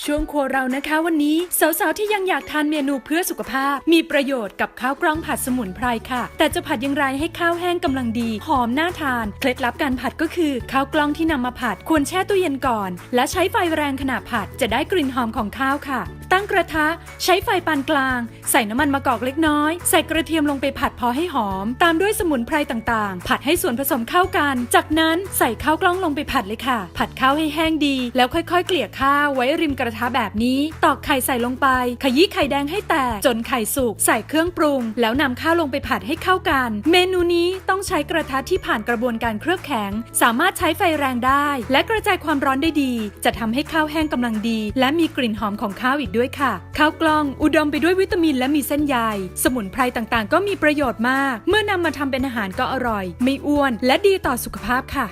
ช่วงครัวเรานะคะวันนี้ สาวๆ ที่ยังอยากทานเมนูเพื่อสุขภาพ มีประโยชน์กับข้าวกล้องผัดสมุนไพรค่ะ แต่จะผัดอย่างไรให้ข้าวแห้งกำลังดี หอมน่าทาน เคล็ดลับการผัดก็คือ ข้าวกล้องที่นำมาผัดควรแช่ตู้เย็นก่อน และใช้ไฟแรงขณะผัดจะได้กลิ่นหอมของข้าวค่ะ ตั้งกระทะ ใช้ไฟปานกลาง ใส่น้ำมันมะกอกเล็กน้อย ใส่กระเทียมลงไปผัดพอให้หอม ตามด้วยสมุนไพรต่างๆ ผัดให้ส่วนผสมเข้ากัน จากนั้นใส่ข้าวกล้องลงไปผัดเลยค่ะ ผัดข้าวให้แห้งดี แล้วค่อย ๆ เกลี่ยข้าวไว้ริมกระทะแบบนี้ ตอกไข่ใส่ลงไป ขยี้ไข่แดงให้แตก จนไข่สุก ใส่เครื่องปรุง แล้วนำข้าวลงไปผัดให้เข้ากัน เมนูนี้ต้องใช้กระทะที่ผ่านกระบวนการเคลือบแข็ง สามารถใช้ไฟแรงได้ และกระจายความร้อนได้ดี จะทำให้ข้าวแห้งกำลังดี และมีกลิ่นหอมของข้าวอีกด้วยค่ะ ข้าวกล้องอุดมไปด้วยวิตามินและมีเส้นใยสมุนไพรต่างๆ ก็มีประโยชน์มาก เมื่อนำมาทำเป็นอาหารก็อร่อย ไม่อ้วน และดีต่อสุขภาพค่ะ